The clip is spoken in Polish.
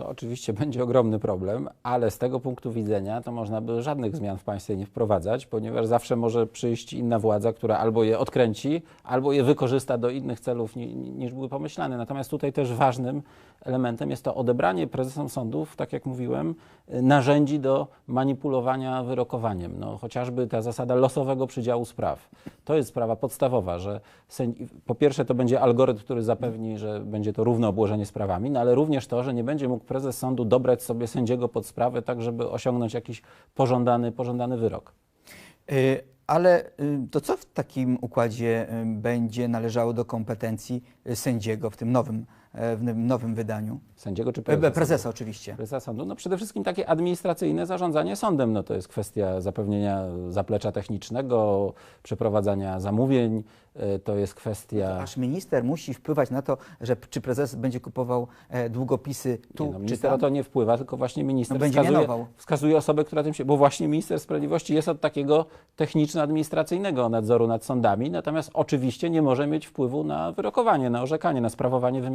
To oczywiście będzie ogromny problem, ale z tego punktu widzenia to można by żadnych zmian w państwie nie wprowadzać, ponieważ zawsze może przyjść inna władza, która albo je odkręci, albo je wykorzysta do innych celów ni, ni- niż były pomyślane. Natomiast tutaj też ważnym elementem jest to odebranie prezesom sądów, tak jak mówiłem, narzędzi do manipulowania wyrokowaniem. No, chociażby ta zasada losowego przydziału spraw. To jest sprawa podstawowa, że po pierwsze to będzie algorytm, który zapewni, że będzie to równe obłożenie sprawami, no ale również to, że nie będzie mógł prezes sądu dobrać sobie sędziego pod sprawę, tak żeby osiągnąć jakiś pożądany, pożądany wyrok. Y, Ale y, to co w takim układzie y, będzie należało do kompetencji sędziego w tym nowym, w tym nowym wydaniu? Sędziego czy E, prezesa? Prezesa oczywiście. Prezesa sądu? No przede wszystkim takie administracyjne zarządzanie sądem. No to jest kwestia zapewnienia zaplecza technicznego, przeprowadzania zamówień, y, to jest kwestia... Aż minister musi wpływać na to, że czy prezes będzie kupował e, długopisy tu Nie, no, czy minister tam. o to nie wpływa, tylko właśnie minister No, będzie wskazuje, mianował. wskazuje osobę, która tym się... Bo właśnie minister sprawiedliwości jest od takiego techniczno-administracyjnego nadzoru nad sądami, natomiast oczywiście nie może mieć wpływu na wyrokowanie, na orzekanie, na sprawowanie wymiaru